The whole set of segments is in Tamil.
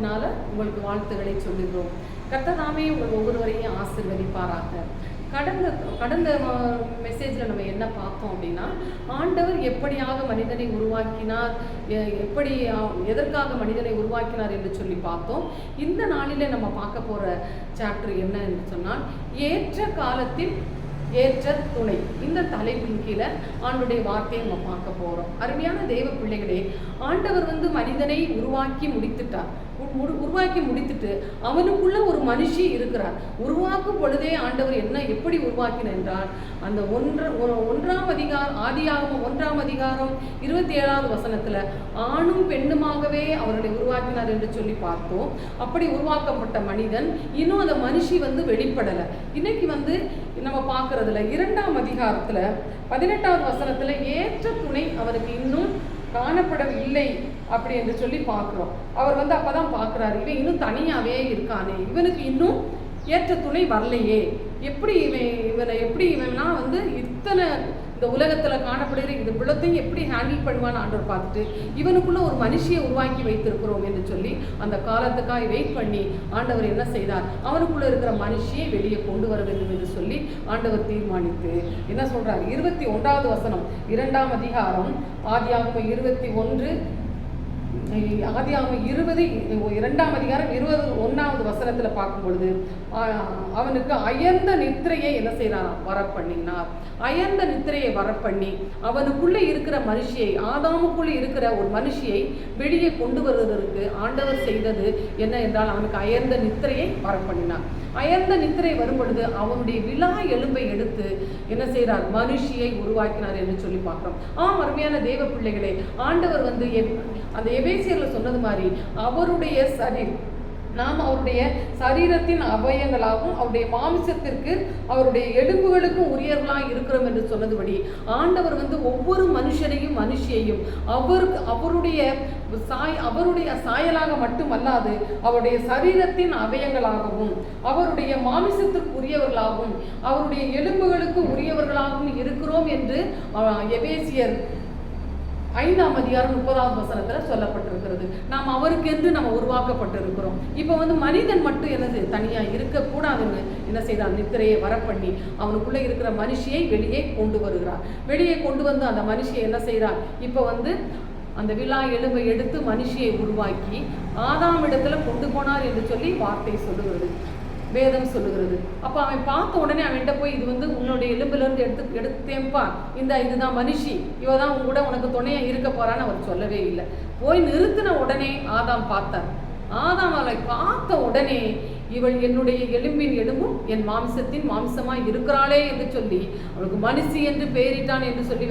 நாமத்தினால உங்களுக்கு வாழ்த்துக்களை சொல்லுகிறோம். கர்த்ததாமே உங்கள் ஒவ்வொருவரையும் ஆசிர்வதிப்பாராக. கடந்த கடந்த மெசேஜில் நம்ம என்ன பார்த்தோம் அப்படின்னா ஆண்டவர் எப்படியாக மனிதனை உருவாக்கினார் எப்படி எதற்காக மனிதனை உருவாக்கினார் என்று சொல்லி பார்த்தோம். இந்த நாளிலே நம்ம பார்க்க போகிற சாப்டர் என்ன என்று சொன்னால் ஏற்ற காலத்தில் ஏற்ற துணை. இந்த தலைப்பின் கீழே ஆண்டுடைய வார்த்தையை நம்ம பார்க்க போகிறோம் அருமையான தெய்வ பிள்ளைகளே ஆண்டவர் வந்து மனிதனை உருவாக்கி முடித்துட்டார். முடி உருவாக்கி முடித்துட்டு அவனுக்குள்ள ஒரு மனுஷி இருக்கிறார் உருவாக்கும் பொழுதே ஆண்டவர் என்ன எப்படி உருவாக்கினார் என்றால் அந்த ஒன்ற ஒன்றாம் அதிகாரம் ஆதியாகவும் ஒன்றாம் அதிகாரம் இருபத்தி ஏழாவது வசனத்துல ஆணும் பெண்ணுமாகவே அவர்களை உருவாக்கினார் என்று சொல்லி பார்த்தோம். அப்படி உருவாக்கப்பட்ட மனிதன் இன்னும் அந்த மனுஷி வந்து வெளிப்படலை. இன்னைக்கு வந்து நம்ம பார்க்கறதுல இரண்டாம் அதிகாரத்துல பதினெட்டாவது வசனத்துல ஏற்ற துணை அவருக்கு இன்னும் காணப்படவில்லை அப்படி என்று சொல்லி பார்க்குறோம். அவர் வந்து அப்பதான் பார்க்குறாரு இவன் இன்னும் தனியாகவே இருக்கானே இவனுக்கு இன்னும் ஏற்ற துணை வரலையே. எப்படி இவன் இவனை எப்படி இவன்லாம் வந்து இத்தனை இந்த உலகத்தில் காணப்படுகிற இது புலத்தையும் எப்படி ஹேண்டில் பண்ணுவான்னு ஆண்டவர் பார்த்துட்டு இவனுக்குள்ள ஒரு மனுஷியை உருவாக்கி வைத்திருக்கிறோம் என்று சொல்லி அந்த காலத்துக்காக வெயிட் பண்ணி ஆண்டவர் என்ன செய்தார்? அவனுக்குள்ள இருக்கிற மனுஷியை வெளியே கொண்டு வர வேண்டும் என்று சொல்லி ஆண்டவர் தீர்மானித்து என்ன சொல்றார்? இருபத்தி ஒன்றாவது வசனம் இரண்டாம் அதிகாரம் ஆதியாகமம் இருபத்தி ஒன்று ஆதியாகமம் இருபது இரண்டாம் அதிகாரம் இருபது ஒன்றாவது வசனத்தில் பார்க்கும் பொழுது அவனுக்கு அயர்ந்த நித்திரையை என்ன செய்யறான் வரப்பண்ணினார். அயர்ந்த நித்திரையை வரப்பண்ணி அவனுக்குள்ளே இருக்கிற மனுஷியை ஆதாமுக்குள்ளே இருக்கிற ஒரு மனுஷியை வெளியே கொண்டு வருவதற்கு ஆண்டவர் செய்தது என்ன என்றால் அவனுக்கு அயர்ந்த நித்திரையை வரப்பண்ணினார். அயர்ந்த நித்திரை வரும் பொழுது அவனுடைய விழா எலும்பை எடுத்து என்ன செய்கிறார்? மனுஷியை உருவாக்கினார் என்று சொல்லி பார்க்குறோம். ஆம் அருமையான தேவ பிள்ளைகளே ஆண்டவர் வந்து அந்த எபேசியரில் சொன்னது மாதிரி அவருடைய சரீர் நாம் அவருடைய சரீரத்தின் அவயங்களாகவும் அவருடைய மாமிசத்திற்கு அவருடைய எலும்புகளுக்கும் உரியவர்களாக இருக்கிறோம் என்று சொன்னதுபடி ஆண்டவர் வந்து ஒவ்வொரு மனுஷனையும் மனுஷியையும் அவருக்கு அவருடைய சாய் அவருடைய சாயலாக மட்டுமல்லாது அவருடைய சரீரத்தின் அவயங்களாகவும் அவருடைய மாமிசத்திற்கு உரியவர்களாகவும் அவருடைய எலும்புகளுக்கு உரியவர்களாகவும் இருக்கிறோம் என்று எபேசியர் ஐந்தாம் அதிகாரம் முப்பதாவது வசனத்தில் சொல்லப்பட்டிருக்கிறது. நாம் அவருக்கென்று நம்ம உருவாக்கப்பட்டிருக்கிறோம். இப்போ வந்து மனிதன் மட்டும் என்னது தனியாக இருக்கக்கூடாதுன்னு என்ன செய்தான்? நித்திரையை வரப்பண்ணி அவனுக்குள்ளே இருக்கிற மனுஷியை வெளியே கொண்டு வருகிறார். வெளியே கொண்டு வந்து அந்த மனுஷியை என்ன செய்கிறார்? இப்போ வந்து அந்த விழா எலும்பை எடுத்து மனுஷியை உருவாக்கி ஆதாம் இடத்துல கொண்டு போனார் என்று சொல்லி வார்த்தை சொல்லுகிறது. வேதம் சொல்லுகிறது. அப்போ அவன் பார்த்த உடனே அவன்கிட்ட போய் இது வந்து உன்னுடைய எலும்புலேருந்து எடுத்து எடுத்தேன்ப்பா இந்த இதுதான் மனுஷி. இவ தான் உன் கூட உனக்கு துணையாக இருக்க போறான்னு அவர் சொல்லவே இல்லை. போய் நிறுத்தின உடனே ஆதாம் பார்த்தார். ஆதாம் அவளை பார்த்த உடனே இவள் என்னுடைய எலும்பின் எலும்பும் என் மாம்சத்தின் மாம்சமாக இருக்கிறாளே என்று சொல்லி அவளுக்கு மனுஷி என்று பெயரிட்டான் என்று சொல்லி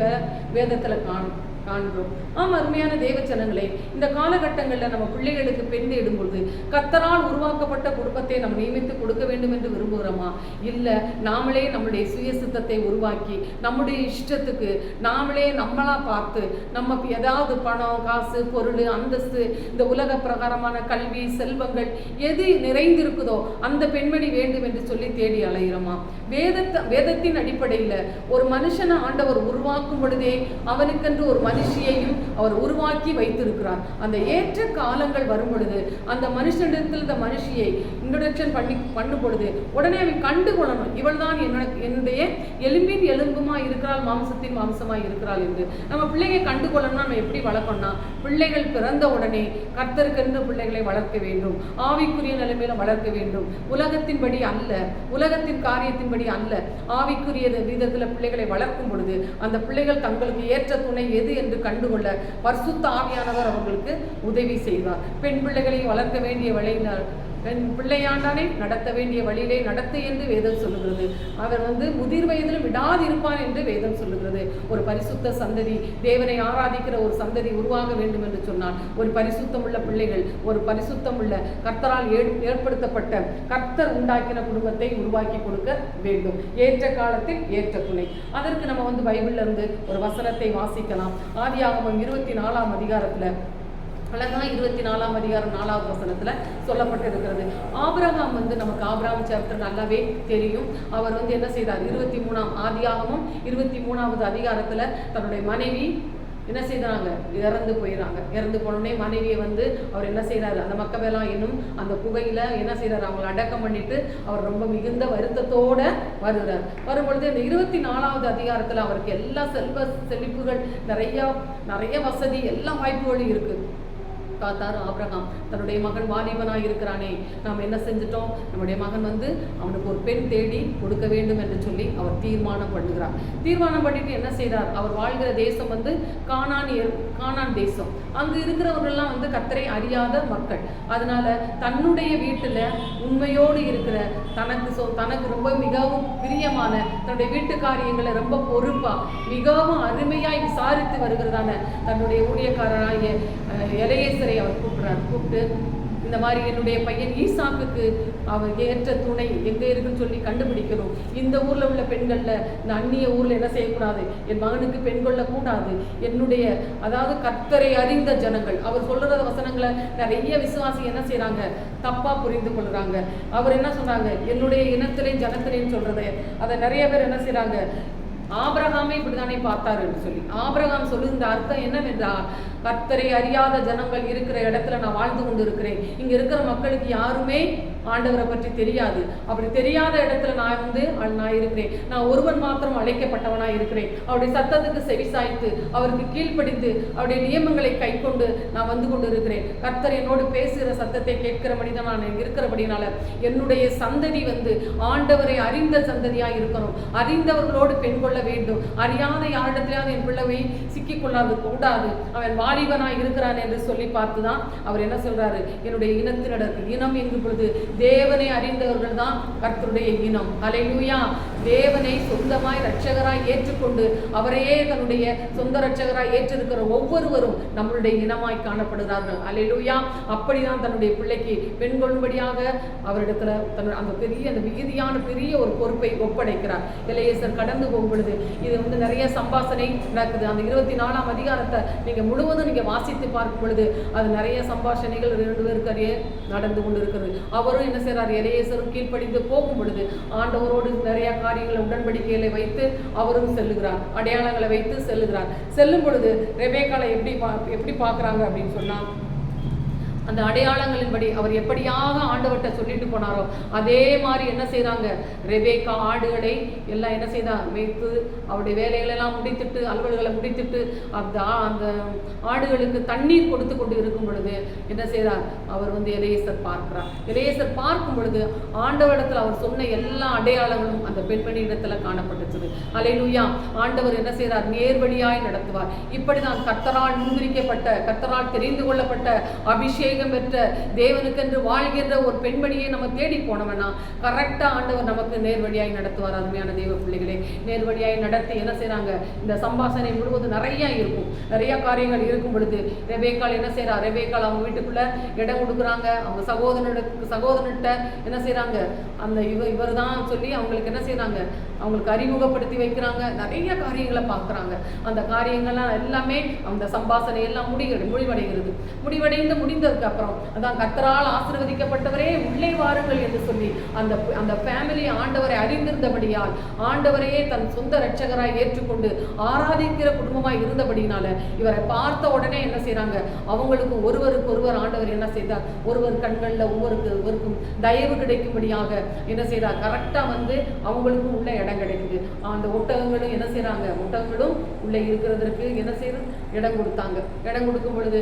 வேதத்தில் காணும். காண்கிறோம். ஆம் அருமையான தேவச்சனங்களே இந்த காலகட்டங்களில் நம்ம பிள்ளைகளுக்கு பெண் இடும்பொழுது கத்தரால் உருவாக்கப்பட்ட குடும்பத்தை நம்ம நியமித்து கொடுக்க வேண்டும் என்று விரும்புகிறோமா? இல்லை நாமளே நம்முடைய சுய சித்தத்தை உருவாக்கி நம்முடைய இஷ்டத்துக்கு நாமளே நம்மளா பார்த்து நம்ம ஏதாவது பணம் காசு பொருள் அந்தஸ்து இந்த உலக பிரகாரமான கல்வி செல்வங்கள் எது நிறைந்திருக்குதோ அந்த பெண்மணி வேண்டும் என்று சொல்லி தேடி அலைகிறோமா வேதத்த வேதத்தின் அடிப்படையில் ஒரு மனுஷனை ஆண்டவர் உருவாக்கும் பொழுதே அவனுக்கென்று ஒரு மனுஷியையும் அவர் உருவாக்கி வைத்திருக்கிறார். அந்த ஏற்ற காலங்கள் வரும் பொழுது அந்த மனுஷனிடத்தில் இந்த மனுஷியை இன்ட்ரடக்ஷன் பண்ணி பண்ணும் பொழுது உடனே அவன் கண்டு கொள்ளணும். இவள் தான் என்னுடைய எலும்பின் எலும்புமா இருக்கிறாள் மாம்சத்தின் மாம்சமா இருக்கிறாள் என்று. நம்ம பிள்ளைங்க கண்டு கொள்ளணும்னா நம்ம எப்படி வளர்க்கணும்னா பிள்ளைகள் பிறந்த உடனே கர்த்தருக்கென்று பிள்ளைகளை வளர்க்க வேண்டும். ஆவிக்குரிய நிலைமையில வளர்க்க வேண்டும். உலகத்தின்படி அல்ல உலகத்தின் காரியத்தின்படி அல்ல ஆவிக்குரிய விதத்துல பிள்ளைகளை வளர்க்கும் பொழுது அந்த பிள்ளைகள் தங்களுக்கு ஏற்ற துணை எது என்று கண்டுகொள்ள பரிசுத்த ஆவியானவர் அவர்களுக்கு உதவி செய்வார். பெண் பிள்ளைகளை வளர்க்க வேண்டிய வழியினர் பெண் பிள்ளையாண்டானே நடத்த வேண்டிய வழியிலே நடத்து என்று வேதம் சொல்லுகிறது. அவர் வந்து முதிர் வயதிலும் விடாதிருப்பான் என்று வேதம் சொல்லுகிறது. ஒரு பரிசுத்த சந்ததி தேவனை ஆராதிக்கிற ஒரு சந்ததி உருவாக வேண்டும் என்று சொன்னால் ஒரு பரிசுத்தமுள்ள பிள்ளைகள் ஒரு பரிசுத்தமுள்ள கர்த்தரால் ஏற்- ஏற்படுத்தப்பட்ட கர்த்தர் உண்டாக்கின குடும்பத்தை உருவாக்கி கொடுக்க வேண்டும். ஏற்ற காலத்தில் ஏற்ற துணை. அதற்கு நம்ம வந்து பைபிள்ல இருந்து ஒரு வசனத்தை வாசிக்கலாம். ஆதியாகமம் இருபத்தி நாலாம் அதிகாரத்தில் அழகாக இருபத்தி நாலாம் அதிகாரம் நாலாவது வசனத்துல சொல்லப்பட்டிருக்கிறது. ஆபிரகாம் வந்து நமக்கு ஆபிரகாம் சாப்டர் நல்லாவே தெரியும். அவர் வந்து என்ன செய்தார்? இருபத்தி மூணாம் ஆதியாகமும் இருபத்தி மூணாவது அதிகாரத்தில் தன்னுடைய மனைவி என்ன செய்கிறாங்க இறந்து போயிடறாங்க இறந்து போனோடனே மனைவியை வந்து அவர் என்ன செய்கிறாரு அந்த மக்கவெல்லாம் இன்னும் அந்த புகையில் என்ன செய்கிறார் அவங்கள அடக்கம் பண்ணிட்டு அவர் ரொம்ப மிகுந்த வருத்தத்தோட வருகிறார். வரும்பொழுது இந்த இருபத்தி நாலாவது அதிகாரத்தில் அவருக்கு எல்லா செல்வ செழிப்புகள் நிறையா நிறைய வசதி எல்லா வாய்ப்புகளும் இருக்குது தாத்தார் ஆப்ரஹாம் தன்னுடைய மகன் வாலிபனாக இருக்கிறானே. நாம் என்ன செஞ்சிட்டோம்? நம்முடைய மகன் வந்து அவனுக்கு ஒரு பெண் தேடி கொடுக்க வேண்டும் என்று சொல்லி அவர் தீர்மானம் பண்ணுகிறார். தீர்மானம் பண்ணிட்டு என்ன செய்கிறார் அவர் வாழ்கிற தேசம் வந்து காணான் காணான் தேசம். அங்கு இருக்கிறவர்கள்லாம் வந்து கத்தரை அறியாத மக்கள். அதனால தன்னுடைய வீட்டுல உண்மையோடு இருக்கிற தனக்கு சொ தனக்கு ரொம்ப மிகவும் பிரியமான தன்னுடைய வீட்டு காரியங்களை ரொம்ப பொறுப்பா மிகவும் அருமையாய் விசாரித்து வருகிறதான தன்னுடைய ஊழியக்காரராகிய அஹ், அவர் கூப்பிடுறார். கூப்பிட்டு இந்த மாதிரி என்னுடைய பையன் ஈசாக்குக்கு அவர் ஏற்ற துணை எங்கே இருக்குன்னு சொல்லி கண்டுபிடிக்கணும். இந்த ஊரில் உள்ள பெண்களில் இந்த அந்நிய ஊரில் என்ன செய்யக்கூடாது? என் மகனுக்கு பெண் கொள்ளக்கூடாது. என்னுடைய அதாவது கர்த்தரை அறிந்த ஜனங்கள் அவர் சொல்கிற வசனங்களை நிறைய விசுவாசி என்ன செய்கிறாங்க தப்பாக புரிந்து கொள்கிறாங்க அவர் என்ன சொன்னாங்க என்னுடைய இனத்திலே ஜனத்திலேன்னு சொல்கிறத அதை நிறைய பேர் என்ன செய்கிறாங்க ஆபிரகாமே இப்படித்தானே பார்த்தாரு என்று சொல்லி. ஆபிரகாம் சொல்லுகின்ற அர்த்தம் என்னவென்றால் கர்த்தரை அறியாத ஜனங்கள் இருக்கிற இடத்துல நான் வாழ்ந்து கொண்டு இருக்கிறேன் இங்க இருக்கிற மக்களுக்கு யாருமே ஆண்டவரை பற்றி தெரியாது. அப்படி தெரியாத இடத்துல நான் வந்து நான் இருக்கிறேன். நான் ஒருவன் மாத்திரம் அழைக்கப்பட்டவனா இருக்கிறேன். அவருடைய சத்தத்துக்கு செவிசாய்த்து அவருக்கு கீழ்ப்படிந்து அவருடைய நியமங்களை கைக்கொண்டு நான் வந்து கொண்டு இருக்கிறேன் கர்த்தர் என்னோடு பேசுகிற சத்தத்தை கேட்கிறபடி தான் நான் இருக்கிறபடினால என்னுடைய சந்ததி வந்து ஆண்டவரை அறிந்த சந்ததியாக இருக்கணும். அறிந்தவர்களோடு பெண் கொள்ள வேண்டும். அறியாத யாரிடத்திலாவது என் பிள்ளை சிக்கிக் கொள்ளாது கூடாது. அவன் வாலிபனாக இருக்கிறான் என்று சொல்லி பார்த்து தான் அவர் என்ன சொல்றாரு? என்னுடைய இனத்தினர் இனம் என்கும் பொழுது தேவனை அறிந்தவர்கள் தான் கர்த்தருடைய இனம். அலையூயா தேவனை சொந்தமாய் ரட்சகராய் ஏற்றுக்கொண்டு அவரையே தன்னுடைய சொந்த ரட்சகராய் ஏற்றிருக்கிற ஒவ்வொருவரும் நம்மளுடைய இனமாய் காணப்படுகிறார்கள். அலையிலுயா அப்படிதான் தன்னுடைய பிள்ளைக்கு பெண் கொள்ளும்படியாக அவரிடத்துல தன்னுடைய அந்த பெரிய அந்த மிகுதியான பெரிய ஒரு பொறுப்பை ஒப்படைக்கிறார். இளையசர் கடந்து போகும் பொழுது இது வந்து நிறைய சம்பாஷனை நடக்குது. அந்த இருபத்தி நாலாம் அதிகாரத்தை நீங்க முழுவதும் நீங்க வாசித்து பார்க்கும் பொழுது அது நிறைய சம்பாஷணைகள் ரெண்டு பேருக்கு அறிய நடந்து கொண்டு இருக்கிறது அவரும் என்ன செய்கிறார் இளையசரும் கீழ்ப்படிந்து போகும் பொழுது ஆண்டவரோடு நிறைய காரியங்களை உடன்படிக்கைகளை வைத்து அவரும் செல்லுகிறார். அடையாளங்களை வைத்து செல்லுகிறார். செல்லும் பொழுது ரெபேக்காலை எப்படி பா எப்படி பாக்குறாங்க அப்படின்னு சொன்னா அந்த அடையாளங்களின்படி அவர் எப்படியாக ஆண்டவர்கிட்ட சொல்லிட்டு போனாரோ அதே மாதிரி என்ன செய்கிறாங்க ரெபேக்கா ஆடுகளை எல்லாம் என்ன செய்தா? மேய்த்து அவருடைய வேலைகளை எல்லாம் முடித்துட்டு அலுவல்களை முடித்துட்டு அந்த அந்த ஆடுகளுக்கு தண்ணீர் கொடுத்து கொண்டு இருக்கும் பொழுது என்ன செய்கிறார் அவர் வந்து இளையசர் பார்க்கிறார். இளையசர் பார்க்கும் பொழுது ஆண்டவரிடத்தில் அவர் சொன்ன எல்லா அடையாளங்களும் அந்த பெண்மணி இடத்துல காணப்பட்டுச்சது அலையிலுயா ஆண்டவர் என்ன செய்கிறார் நேர்வழியாய் நடத்துவார். இப்படிதான் கர்த்தரால் முன்விரிக்கப்பட்ட கர்த்தரால் தெரிந்து கொள்ளப்பட்ட அபிஷேகம் பெற்ற தேவனுக்கென்று வாழ்கின்ற ஒரு பெண்மணியை நம்ம தேடி போனவனா கரெக்டாக ஆண்டவர் நமக்கு நேர்வழியாய் நடத்துவார். அருமையான தெய்வ பிள்ளைகளே நேர்வழியாய் நடத்தி என்ன செய்கிறாங்க இந்த சம்பாசனை முழுவதும் நிறையா இருக்கும். நிறைய காரியங்கள் இருக்கும் பொழுது ரெபேக்கால் என்ன செய்கிறா ரெபேக்கால் அவங்க வீட்டுக்குள்ளே இடம் கொடுக்குறாங்க. அவங்க சகோதரனுக்கு சகோதரன்கிட்ட என்ன செய்றாங்க? அந்த இவ இவர் தான் சொல்லி அவங்களுக்கு என்ன செய்கிறாங்க அவங்களுக்கு அறிமுகப்படுத்தி வைக்கிறாங்க. நிறைய காரியங்களை பார்க்குறாங்க. அந்த காரியங்கள்லாம் எல்லாமே அந்த சம்பாசனை எல்லாம் முடிகிறது முடிவடைகிறது. முடிவடைந்து வந்ததுக்கு அப்புறம். அதான் கத்தரால் ஆசிர்வதிக்கப்பட்டவரே உள்ளே வாருங்கள் என்று சொல்லி அந்த அந்த ஃபேமிலி ஆண்டவரை அறிந்திருந்தபடியால் ஆண்டவரையே தன் சொந்த ரட்சகராய் ஏற்றுக்கொண்டு ஆராதிக்கிற குடும்பமாய் இருந்தபடினால இவரை பார்த்த உடனே என்ன செய்யறாங்க அவங்களுக்கு ஒருவருக்கு ஒருவர் ஆண்டவர் என்ன செய்தார்? ஒருவர் கண்கள்ல ஒவ்வொருக்கு ஒருவருக்கும் தயவு கிடைக்கும்படியாக என்ன செய்யறார் கரெக்டா வந்து அவங்களுக்கும் உள்ள இடம் கிடைக்குது. அந்த ஒட்டகங்களும் என்ன செய்யறாங்க ஒட்டகங்களும் உள்ள இருக்கிறதற்கு என்ன செய்யறது இடம் கொடுத்தாங்க. இடம் கொடுக்கும் பொழுது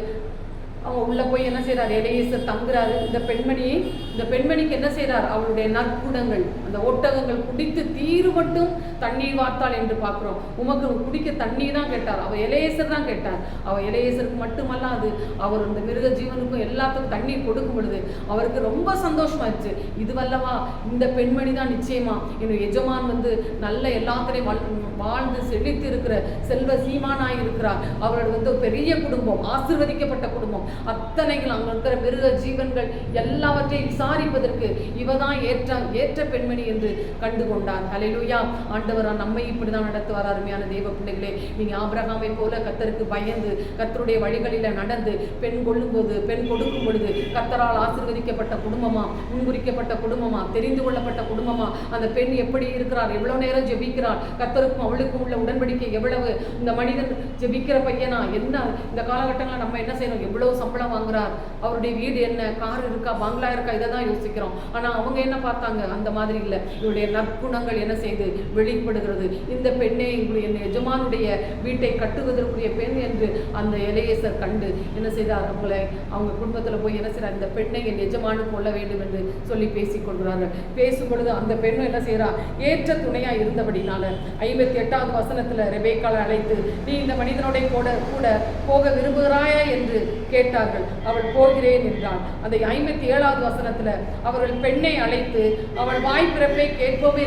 அவங்க உள்ளே போய் என்ன செய்கிறாரு இடையேசர் தங்குறாரு. இந்த பெண்மணியை இந்த பெண்மணிக்கு என்ன செய்கிறார் அவளுடைய நற்குணங்கள் அந்த ஒட்டகங்கள் குடித்து தீரு மட்டும் தண்ணீர் வார்த்தாள் என்று பார்க்குறோம். உமக்கு குடிக்க தண்ணீர் தான் கேட்டார். அவள் இளையசர் தான் கேட்டார். அவ மட்டுமல்ல மட்டுமல்லாது அவர் இந்த மிருக ஜீவனுக்கும் எல்லாத்துக்கும் தண்ணீர் கொடுக்கும் பொழுது அவருக்கு ரொம்ப சந்தோஷமாச்சு இதுவல்லவா இந்த பெண்மணி தான் நிச்சயமா. என்னுடைய எஜமான் வந்து நல்ல எல்லாத்திலையும் வாழ் வாழ்ந்து செழித்து இருக்கிற செல்வ சீமானாய் இருக்கிறார். அவரோட வந்து பெரிய குடும்பம் ஆசிர்வதிக்கப்பட்ட குடும்பம். அத்தனைகள் அங்கே இருக்கிற மிருக ஜீவன்கள் எல்லாவற்றையும் விசாரிப்பதற்கு இவதான் ஏற்ற ஏற்ற பெண்மணி என்று கண்டு கொண்டார் ஹalleluya. ஆண்டவரா நம்மை இப்படிதான் நடத்துவார் அருமையான தெய்வ பிள்ளைகளே. நீங்க ஆபிரகாமை போல கத்தருக்கு பயந்து கத்தருடைய வழிகளில நடந்து பெண் கொள்ளும்போது பெண் கொடுக்கும் பொழுது கத்தரால் ஆசீர்வதிக்கப்பட்ட குடும்பமா முன்குறிக்கப்பட்ட குடும்பமா தெரிந்து கொள்ளப்பட்ட குடும்பமா அந்த பெண் எப்படி இருக்கிறார் எவ்வளவு நேரம் ஜெபிக்கிறார் கத்தருக்கும் அவளுக்கும் உள்ள உடன்படிக்கை எவ்வளவு இந்த மனிதன் ஜெபிக்கிற பையனா என்ன இந்த காலகட்டங்களில் நம்ம என்ன செய்யணும் எவ்வளவு சம்பளம் வாங்குறார் அவருடைய வீடு என்ன கார் இருக்கா பங்களா இருக்கா இதை தான் யோசிக்கிறோம். ஆனா அவங்க என்ன பார்த்தாங்க? அந்த மாதிரி இல்லை. இவருடைய நற்குணங்கள் என்ன செய்து வெளிப்படுகிறது? இந்த பெண்ணே இவருடைய என் எஜமானுடைய வீட்டை கட்டுவதற்குரிய பெண் என்று அந்த இளையசர் கண்டு என்ன செய்தார் அவங்களை அவங்க குடும்பத்தில் போய் என்ன செய்கிறார் இந்த பெண்ணை என் எஜமானு கொள்ள வேண்டும் என்று சொல்லி பேசிக் கொள்கிறார்கள். பேசும் பொழுது அந்த பெண்ணும் என்ன செய்கிறா ஏற்ற துணையா இருந்தபடினால ஐம்பத்தி எட்டாவது வசனத்தில் ரெபேக்காலை அழைத்து நீ இந்த மனிதனோட கூட கூட போக விரும்புகிறாயா? என்று கேட்டார்கள். அவள் போகிறேன் என்றாள் அந்த ஐம்பத்தி ஏழாவது வசனத்துல அவர்கள் பெண்ணை அழைத்து அவள் வாய் பிறப்பை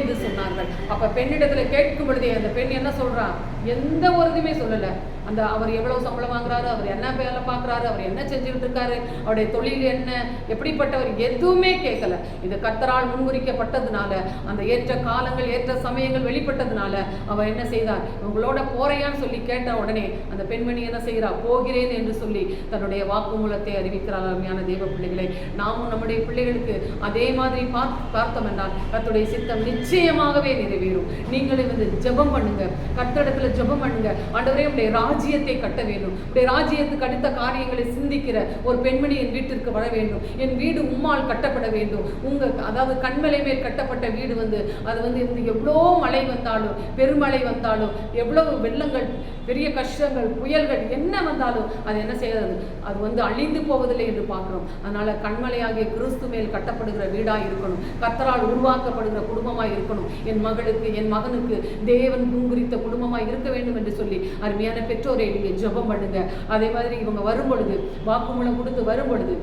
என்று சொன்னார்கள். அப்ப பெண்ணிடத்துல கேட்கும் பொழுதே அந்த பெண் என்ன சொல்றான் எந்த ஒரு இதுவுமே சொல்லல. அந்த அவர் எவ்வளவு சம்பளம் வாங்குறாரு அவர் என்ன வேலை பார்க்குறாரு அவர் என்ன செஞ்சுக்கிட்டு இருக்காரு அவருடைய தொழில் என்ன எப்படிப்பட்டவர் எதுவுமே கேட்கல. இது கத்தரால் முன்குறிக்கப்பட்டதுனால அந்த ஏற்ற காலங்கள் ஏற்ற சமயங்கள் வெளிப்பட்டதுனால அவர் என்ன செய்தார் உங்களோட போறையான்னு சொல்லி கேட்ட உடனே அந்த பெண்மணி என்ன செய்கிறா போகிறேன் என்று சொல்லி தன்னுடைய வாக்குமூலத்தை அறிவிக்கிறார் அருமையான தெய்வ பிள்ளைகளை. நாமும் நம்முடைய பிள்ளைகளுக்கு அதே மாதிரி பார்த்து பார்த்தோம் என்றால் கத்துடைய சித்தம் நிச்சயமாகவே நிறைவேறும். நீங்களே வந்து ஜெபம் பண்ணுங்க. கர்த்தரிடத்துல ஜெபம் பண்ணுங்க. ஆண்டவரே உடைய ராஜ்யத்தை கட்ட வேண்டும். உடைய ராஜ்யத்துக்கு அடுத்த காரியங்களை சிந்திக்கிற ஒரு பெண்மணி என் வீட்டிற்கு வர வேண்டும். என் வீடு உம்மால் கட்டப்பட வேண்டும். உங்க அதாவது கண்மலை மேல் கட்டப்பட்ட வீடு வந்து அது வந்து எவ்வளோ மழை வந்தாலும் பெருமழை வந்தாலும் எவ்வளவு வெள்ளங்கள் பெரிய கஷ்டங்கள் புயல்கள் என்ன வந்தாலும் அது என்ன செய்யாது? அது வந்து அழிந்து போவதில்லை என்று பார்க்கிறோம். அதனால் கண்மலையாகிய கிறிஸ்து மேல் கட்டப்படுகிற வீடாக இருக்கணும். கத்தரால் உருவாக்கப்படுகிற குடும்பமாக இருக்கணும். என் மகளுக்கு என் மகனுக்கு தேவன் முன்குறித்த குடும்பமாக இருக்க வேண்டும் என்று சொல்லி அருமையான பெற்றோரை நீங்கள் ஜெபம் பண்ணுங்க. அதே மாதிரி இவங்க வரும் பொழுது வாக்குமூலம் கொடுத்து வரும் பொழுது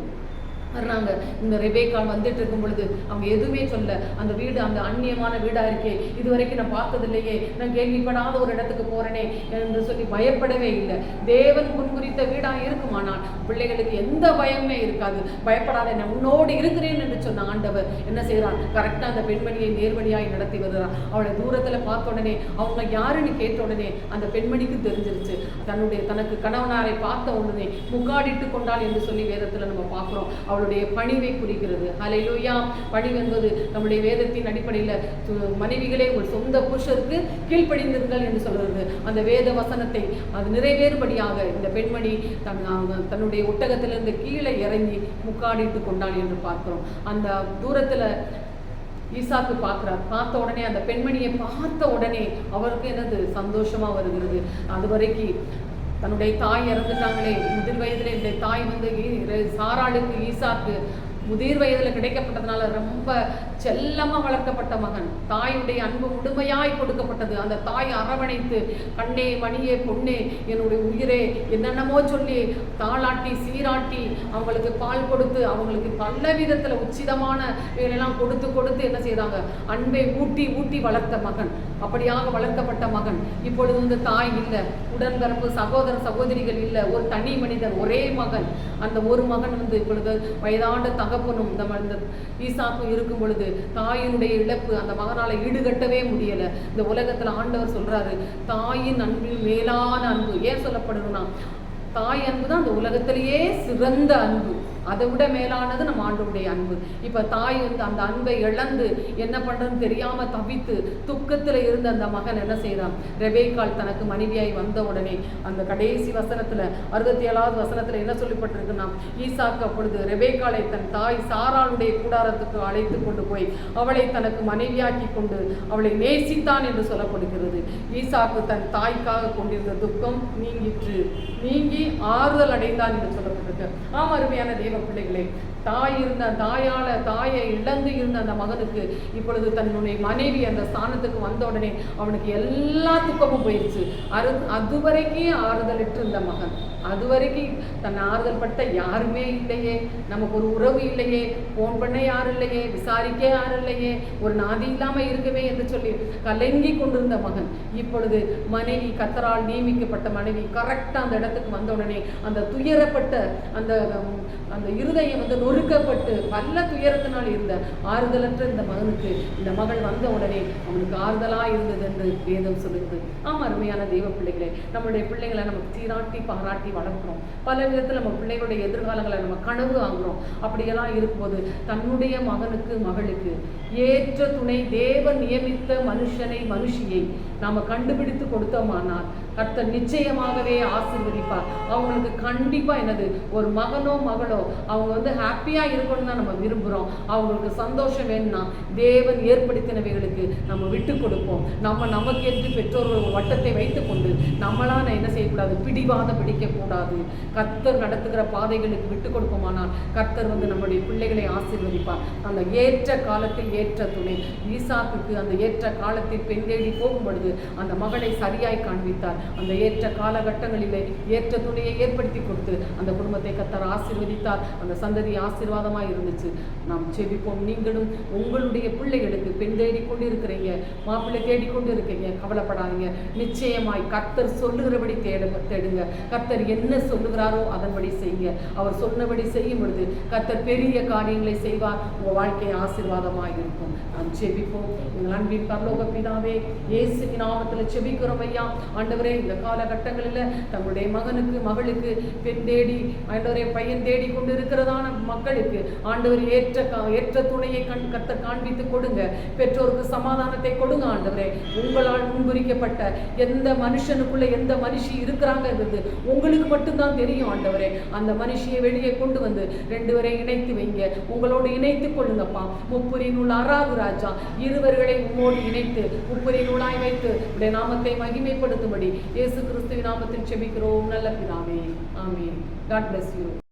வர்றாங்க. இந்த ரெபேக்கால் வந்துட்டு இருக்கும் பொழுது அவங்க எதுவுமே சொல்ல அந்த வீடு அந்த அந்நியமான வீடா இருக்கே இது வரைக்கும் நான் பார்த்ததில்லையே. நான் கேள்விப்படாத ஒரு இடத்துக்கு போறேனே என்று சொல்லி பயப்படவே இல்லை. தேவன் முன்குறித்த வீடா இருக்குமானால் பிள்ளைகளுக்கு எந்த பயமே இருக்காது. பயப்படாத நான் உன்னோடு இருக்கிறேன் என்று சொன்ன ஆண்டவர் என்ன செய்றார் கரெக்டா அந்த பெண்மணியை நேர்வழியாய் நடத்தி வருகிறான் அவளை தூரத்துல பார்த்த உடனே அவங்க யாருன்னு கேட்ட உடனே அந்த பெண்மணிக்கு தெரிஞ்சிருச்சு. தன்னுடைய தனக்கு கணவனாரை பார்த்த உடனே முக்காடிட்டு கொண்டாள் என்று சொல்லி வேதத்துல நம்ம பார்க்கிறோம். அவருடைய பணிவை குறிக்கிறது. ஹalleluya. பணிவு என்பது நம்முடைய வேதத்தின் அடிப்படையில் மனைவிகளே உங்கள் சொந்த புருஷருக்கு கீழ்ப்படிந்திருங்கள் என்று சொல்கிறது அந்த வேத வசனத்தை அது நிறைவேறுபடியாக இந்த பெண்மணி தன் தன்னுடைய ஒட்டகத்திலிருந்து கீழே இறங்கி முக்காடிட்டு கொண்டாள் என்று பார்க்கிறோம். அந்த தூரத்தில் ஈசாக்கு பார்க்குறார். பார்த்த உடனே அந்த பெண்மணியை பார்த்த உடனே அவருக்கு என்னது? சந்தோஷமாக வருகிறது. அது வரைக்கும் தன்னுடைய தாய் இறந்துட்டாங்களே முதிர் வயதில் இந்த தாய் வந்து ஈ- சாராளுக்கு ஈசாக்கு முதிர் வயதில் கிடைக்கப்பட்டதுனால ரொம்ப செல்லமாக வளர்க்கப்பட்ட மகன். தாயுடைய அன்பு முழுமையாய் கொடுக்கப்பட்டது. அந்த தாய் அரவணைத்து கண்ணே மணியே பொண்ணே என்னுடைய உயிரே என்னென்னமோ சொல்லி தாளாட்டி சீராட்டி அவங்களுக்கு பால் கொடுத்து அவங்களுக்கு பல விதத்தில் உச்சிதமான இதெல்லாம் கொடுத்து கொடுத்து என்ன செய்தாங்க? அன்பை ஊட்டி ஊட்டி வளர்த்த மகன். அப்படியாக வளர்க்கப்பட்ட மகன். இப்பொழுது வந்து தாய் இல்லை. உடன்பிறப்பு சகோதர சகோதரிகள் இல்லை ஒரு தனி மனிதன் ஒரே மகன். அந்த ஒரு மகன் வந்து இப்பொழுது வயதாண்ட தகப்பனும் இந்த இந்த ஈசாக்கும் இருக்கும் பொழுது தாயினுடைய இழப்பு அந்த மகனால ஈடுகட்டவே முடியலை. இந்த உலகத்தில் ஆண்டவர் சொல்கிறாரு தாயின் அன்பில் மேலான அன்பு. ஏன் சொல்லப்படணும்னா தாய் அன்பு தான் அந்த உலகத்திலேயே சிறந்த அன்பு. அதை விட மேலானது நம்ம ஆண்டவருடைய அன்பு. இப்போ தாய் வந்து அந்த அன்பை இழந்து என்ன பண்ணுறதுன்னு தெரியாமல் தவித்து துக்கத்தில் இருந்த அந்த மகன் என்ன செய்கிறான் ரெபேக்கால் தனக்கு மனைவியாய் வந்த உடனே அந்த கடைசி வசனத்தில் அறுபத்தி ஏழாவது வசனத்தில் என்ன சொல்லப்பட்டிருக்குன்னா ஈசாக்கு அப்பொழுது ரெபேக்காலை தன் தாய் சாராளுடைய கூடாரத்துக்கு அழைத்து கொண்டு போய் அவளை தனக்கு மனைவியாக்கி கொண்டு அவளை நேசித்தான் என்று சொல்லப்படுகிறது. ஈசாக்கு தன் தாய்க்காக கொண்டிருந்த துக்கம் நீங்கிற்று. நீங்கி ஆறுதல் அடைந்தான் என்று சொல்லப்பட்டிருக்கு. ஆம் அருமையான தேவ பிள்ளைகளே தாய் இருந்த தாயால தாயை இழந்து இருந்த அந்த மகனுக்கு இப்பொழுது தன்னுடைய மனைவி அந்த ஸ்தானத்துக்கு வந்த உடனே அவனுக்கு எல்லா துக்கமும் போயிடுச்சு அரு அதுவரைக்கும் ஆறுதலிட்டு இருந்த மகன். அதுவரைக்கும் தன்னை ஆறுதல் பட்ட யாருமே இல்லையே. நமக்கு ஒரு உறவு இல்லையே. ஃபோன் பண்ண யாரும் இல்லையே. விசாரிக்க யாரும் இல்லையே. ஒரு நாதி இல்லாமல் இருக்கவே என்று சொல்லி கலங்கி கொண்டிருந்த மகன். இப்பொழுது மனைவி கத்தரால் நியமிக்கப்பட்ட மனைவி கரெக்டாக அந்த இடத்துக்கு வந்த உடனே அந்த துயரப்பட்ட அந்த அந்த இருதயம் வந்து நொறு ஒடுக்கப்பட்டு பல்ல துயரத்தினால் இருந்த ஆறுதலற்ற இந்த மகனுக்கு இந்த மகள் வந்த உடனே அவனுக்கு ஆறுதலா இருந்தது என்று வேதம் சொல்லுகிறது. ஆமா அருமையான தெய்வ பிள்ளைகளே நம்மளுடைய பிள்ளைகளை நம்ம சீராட்டி பாராட்டி வளர்க்குறோம். பல விதத்தில் நம்ம பிள்ளைகளுடைய எதிர்காலங்களை நம்ம கனவு வாங்குறோம். அப்படியெல்லாம் இருக்கும்போது தன்னுடைய மகனுக்கு மகளுக்கு ஏற்ற துணை தேவன் நியமித்த மனுஷனை மனுஷியை நாம கண்டுபிடித்து கொடுத்தோமானால் கர்த்தர் நிச்சயமாகவே ஆசீர்வதிப்பார். அவங்களுக்கு கண்டிப்பாக என்னது ஒரு மகனோ மகளோ அவங்க வந்து ஹாப்பியாக இருக்கணும்னு தான் நம்ம விரும்புகிறோம் அவங்களுக்கு சந்தோஷம் வேணும்னா தேவன் ஏற்படுத்தினவைகளுக்கு நம்ம விட்டு கொடுப்போம். நம்ம நமக்கென்று பெற்றோர்கள் வட்டத்தை வைத்துக்கொண்டு நம்மளால் நான் என்ன செய்யக்கூடாது? பிடிவாத பிடிக்கக்கூடாது. கர்த்தர் நடத்துகிற பாதைகளுக்கு விட்டு கொடுப்போமானால் கர்த்தர் வந்து நம்முடைய பிள்ளைகளை ஆசீர்வதிப்பார். அந்த ஏற்ற காலத்தில் ஏற்ற துணை. ஈசாக்குக்கு அந்த ஏற்ற காலத்தில் பெண் தேடி போகும் பொழுது அந்த மகளை சரியாய் காண்பித்தார். அந்த ஏற்ற காலகட்டங்களிலே ஏற்ற துணையை ஏற்படுத்தி கொடுத்து அந்த குடும்பத்தை கத்தர் ஆசீர்வதித்தார். அந்த சந்ததி ஆசீர்வாதமாக இருந்துச்சு. நாம் செபிப்போம். நீங்களும் உங்களுடைய பிள்ளைகளுக்கு பெண் தேடி கொண்டு இருக்கிறீங்க மாப்பிள்ளை தேடி கொண்டு இருக்கீங்க கவலைப்படாதீங்க. நிச்சயமாய் கர்த்தர் சொல்லுகிறபடி தேட தேடுங்க. கர்த்தர் என்ன சொல்லுகிறாரோ அதன்படி செய்யுங்க. அவர் சொன்னபடி செய்யும் பொழுது கர்த்தர் பெரிய காரியங்களை செய்வார். உங்கள் வாழ்க்கை ஆசீர்வாதமாக இருக்கும். நாம் செபிப்போம். எங்கள் அன்பின் பரலோக பிதாவே இயேசுவின் நாமத்தில் செபிக்கிறோம் ஐயா. ஆண்டவரே இந்த காலகட்டங்களில் தங்களுடைய மகனுக்கு மகளுக்கு பெண் தேடி ஆண்டவரை பையன் தேடி கொண்டு இருக்கிறதான மக்களுக்கு ஆண்டவர் ஏற்ற கா- ஏற்ற துணையை கண் கத்த காண்பித்து கொடுங்க. பெற்றோருக்கு சமாதானத்தை கொடுங்க ஆண்டவரே. உங்களால் முன்குறிக்கப்பட்ட எந்த மனுஷனுக்குள்ள எந்த மனுஷி இருக்கிறாங்கிறது உங்களுக்கு மட்டும்தான் தெரியும் ஆண்டவரே. அந்த மனுஷியை வெளியே கொண்டு வந்து ரெண்டு பேரை இணைத்து வைங்க. உங்களோடு இணைத்து கொள்ளுங்கப்பா. முப்புரி நூல் அறாது ராஜா. இருவர்களை உங்களோடு இணைத்து முப்புரி நூலாய் வைத்து உடைய நாமத்தை மகிமைப்படுத்தும்படி இயேசு கிறிஸ்துவின் நாமத்தில் செபிக்கிறோம். நல்ல பிதாவே. ஆமீன். God bless you